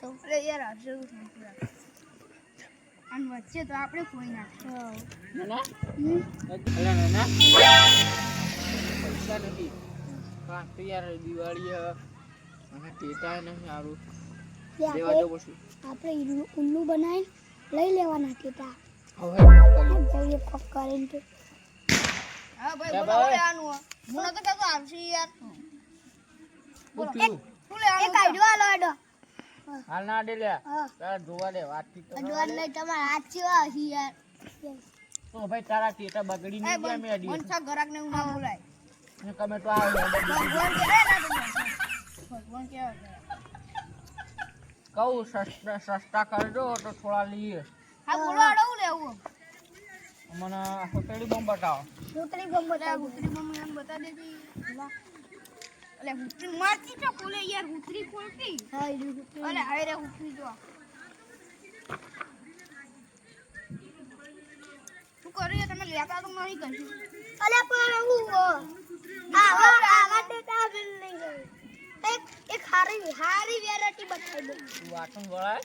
તો. અને વચ્ચે તો આપણે કોઈ તો બનાવીને લઈ લેવાના ટેટા હવે જઈએ કરીને તો. હા ભાઈ બોલો આનું મને. કહેતો આવશે યાર બોલો. પૂછ્યું શું લેવાનું એક આઈડિયો આલો આડો હાલ ના દે લ્યા હા. જોવા દે વાતચીત તો અડવાન નહીં તમારા હાથ ચેવા હશે યાર? તો ભાઈ તારા ટેટા બગડી એ ગયા બંધ- અડી બંધ થા ઘરાકને એવું બોલાય. ને તમે તો આવો ભગવાન કહેવાય ભગવાન કહેવાય કહું સસ્તા સસ્તા કરજો તો થોડા લઈએ. હા બોલો આડો લેવું. મને હોટેલી બોમ્બ બતાવો. છોકરી ગમત અલે આ હુતરી મમ્મી બતા દેતી અલે હુતરી મારતી તો ખોલે યાર હુતરી ખોલતી. હા એ હુતરી અલે હાય રે હુતરી જો. શું કર્યું તમે લેતા તો નહીં કશું અલે પણ હું હો. આવા આવા તા બિલ નહીં એક એક હારી હારી વેરાટી બતાવી દો તું આટમ વળાય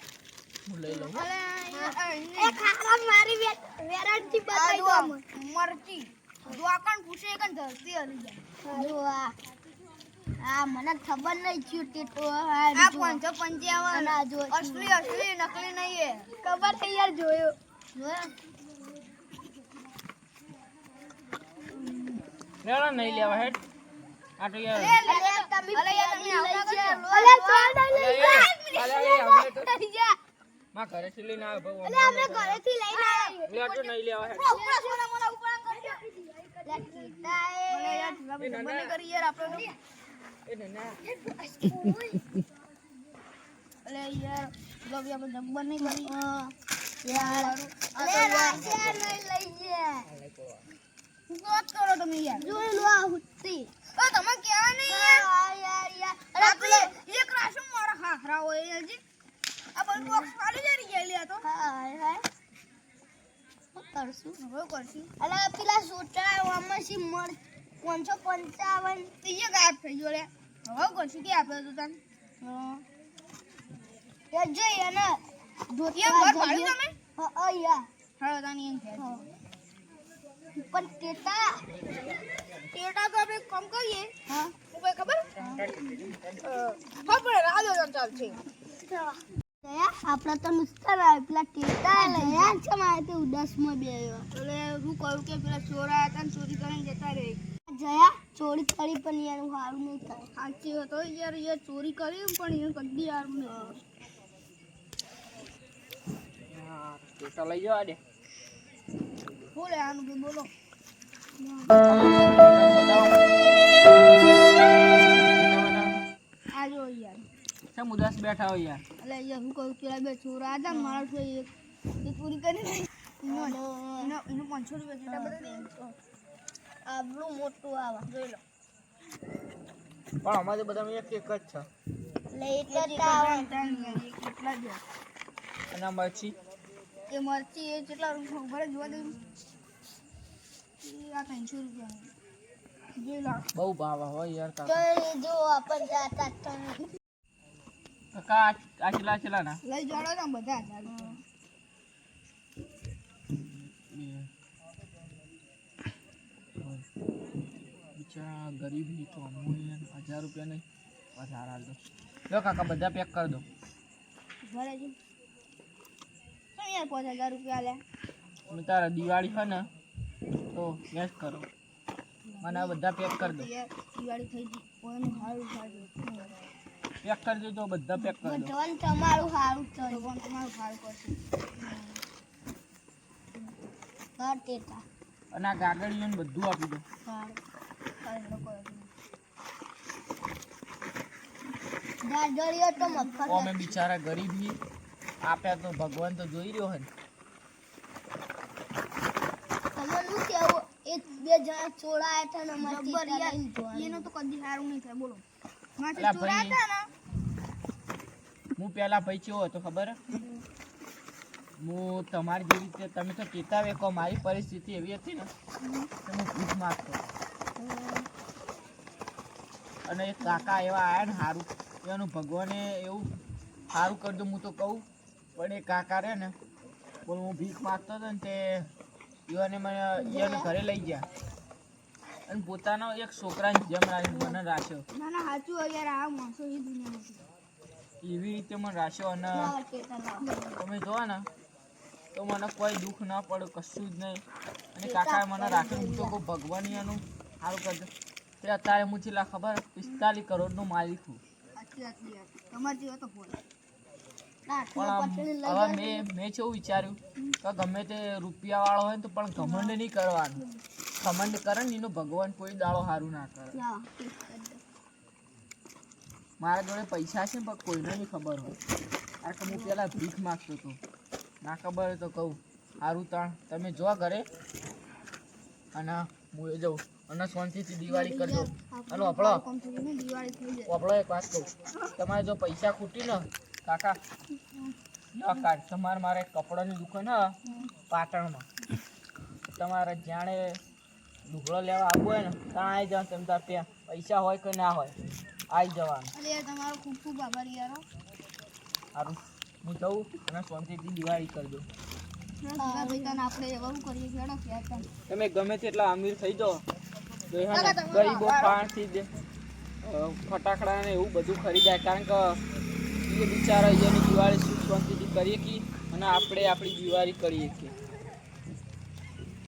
હું લઈ લઉં અલે એક હારા મારી વેરાટી બતાવી દો. મરતી દ્વાકણ પૂછે કન ધરતી હલી જાય. જો આ મને ખબર નહીં થયું ટેટો આ. પાંચસો પંચાવન અસલી અસલી નકલી નહીં ખબર છે યાર જોયો? લેવા નહીં લેવા હેડ. આટો તો યાર. અલે યાર તમે અલે, તો- લઈ જા. માં ઘરેથી લઈને આવે ભાઈ અલે અમે ઘરેથી લઈને આવ્યા. લે આટો નહીં લેવા હેડ. ઉપર સોના મોના ઉપરા કરજો. લે અલે એ. યાર ઢીલા ભાઈ બંને કરી યાર આપણે અલે યાર આપણે નહીં કરી. યાર અલ્યા નહીં લઈ જા. શું વાત કરો તમે યાર જોઈ લો આ હુત્તી. ઓ તમે કહેવા નહીં યાર યાર યાર અરે આપણે એક રાશુ મારા હોય યારજી આ બધું બોક્સ ખાલી જરી ગયા લ્યા તો હાય હાય કરશું હવે કરશું અલ્યા પેલા સોટા આમાં સી મળ પાંચસો પંચાવન. ત્રીજે ગાયબ થઈ ગયો લે હવે કરશું કે આપણે તો તને. એ જોઈએ ને યાર ઘર ભાડ્યું તમે? હા યાર હા તાની એમ છે. પણ ટેટા ટેટા તો આપણે કમ કરીએ. હા. ઉપર ખબર? ખબર રાજો ચાલશે દયા આપણા તો નુસ્તા આવે પેલા ટેટા લયા છે મારે તે ઉદાસમાં બે એટલે હું કહ્યું કે પેલા ચોર હતા ચોરી કરીને જતા રહે. જયા ચોરી કરી પણ યાર હારું નહીં થાય. સાચી હતો યાર યાર ચોરી કરી પણ એ કદી યાર નહીં હા, લઈ જવા દે શું લે આનું કે બોલો યાર. ઉદાસ બેઠા હોય યાર. એટલે યાર હું કહું પેલા બે ચોર હતા મારા છો એક. એ ચોરી કરી એનો પાંચસો રૂપિયા જેટલા બધા આબલું મોટું આવે. જોઈ લો. પણ અમારે બધા એક એક જ છે. અને મરચી? એ મરચી એ કેટલા રૂપિયા ભરે જોવા દઉં આ ત્રણસો રૂપિયા. બહુ ભાવ હોય યાર કાકા. જો આપણ જાતા કાકા આ આ ચેલા ચેલા ના લઈ જાડો ને બધા હજાર બિચારા તો અમૂલ્ય હજાર રૂપિયા નહીં. વધારે હાલ દો લો કાકા બધા પેક કરી દો. છે. પાંચ હજાર રૂપિયા લે? તમે તારા દિવાળી હોય ને તો વેચ કરો. મને આ બધા પેક કરી દો. દિવાળી થઈ ગઈ. કોઈનું સારું સારું પેક કરી દેજો બધા પેક કરી દો. તમારું સારું થયું ભગવાન તમારું સારું કરશે. અને આ ગાગડીઓને બધું આપી દો. સારું અમે બિચારા ગરીબ હી આપ્યા તો ભગવાન તો જોઈ રહ્યો હે તમારું કેવું એક બે જણા ચોરાયા હતા ને. અમારે જબ્બર ટેટા યાર લઈને જોવા એનું તો કદી સારું નહીં થાય બોલો માથે અલા ચોરા ભાઈ. હતા ને હું પેલા ભાઈ કેવો હતો ખબર? હું તમારી જેવી રીતે તમે તો કેતા વેકો મારી પરિસ્થિતિ એવી હતી ને હું ભૂખ માગતો અને એક કાકા એવા આવ્યા ને સારું એનું ભગવાને એવું સારું કરજો હું તો કહું. પણ એ કાકા રે ને બોલ હું ભીખ માગતો હતો ને તે ઈવાને મને ઈવાને ઘરે લઈ ગયા. અને પોતાનો એક છોકરાને જેમ મને રાખ્યો. એવી રીતે મને રાખ્યો અને તમે જોવા ને તો મને કોઈ દુઃખ ના પડે કશું જ નહીં. અને કાકાએ મને રાખ્યું. હું તો ભગવાન એનું સારું કરજો. તે અત્યારે હું છેલ્લા ખબર? પિસ્તાલીસ કરોડનો માલિક છું સાચી સાચી યાર. તમારે જેવા તો બોલે પણ હવે મેં મેં કેવું વિચાર્યું? કે ગમે તે રૂપિયાવાળો હોય ને તો પણ ઘમંડ નહીં કરવાનું. ઘમંડ કરે ને એનો ભગવાન કોઈ દાડો સારું ના કરે. મારા જોડે પૈસા છે પણ કોઈને નહીં ખબર હોય. કારણ કે હું પહેલાં ભીખ માગતો હતો. ના ખબર હોય તો કહું. સારું તાણ તમે જો ઘરે? અને હું એ જાઉં. અને શાંતિથી દિવાળી કરજો. હાલો આપણો. આપણો એક વાત કહું. તમારે જો પૈસા ખૂટી ને કાકા કાઢ. તમારે મારે કપડાની દુકાન હા પાટણમાં. તમારે જાણે લુગડો લેવા આવવું હોય ને ત્યાં આવી જવાનું તમે તાર ત્યાં. પૈસા હોય કે ના હોય આવી જવાનું. તમારો ખૂબ ખૂબ આભાર યાર સારું. હું જઉં અને શાંતિથી દિવાળી કરજો. તમે ગમે તેટલા અમીર થઈ જાઓ ગરીબો પાણથી જ ફટાકડા ને એવું બધું ખરીદાય. કારણ કે એ બિચારા એની દિવાળી સુખ શાંતિથી કરીએ કે અને આપણે આપણી દિવાળી કરીએ કે.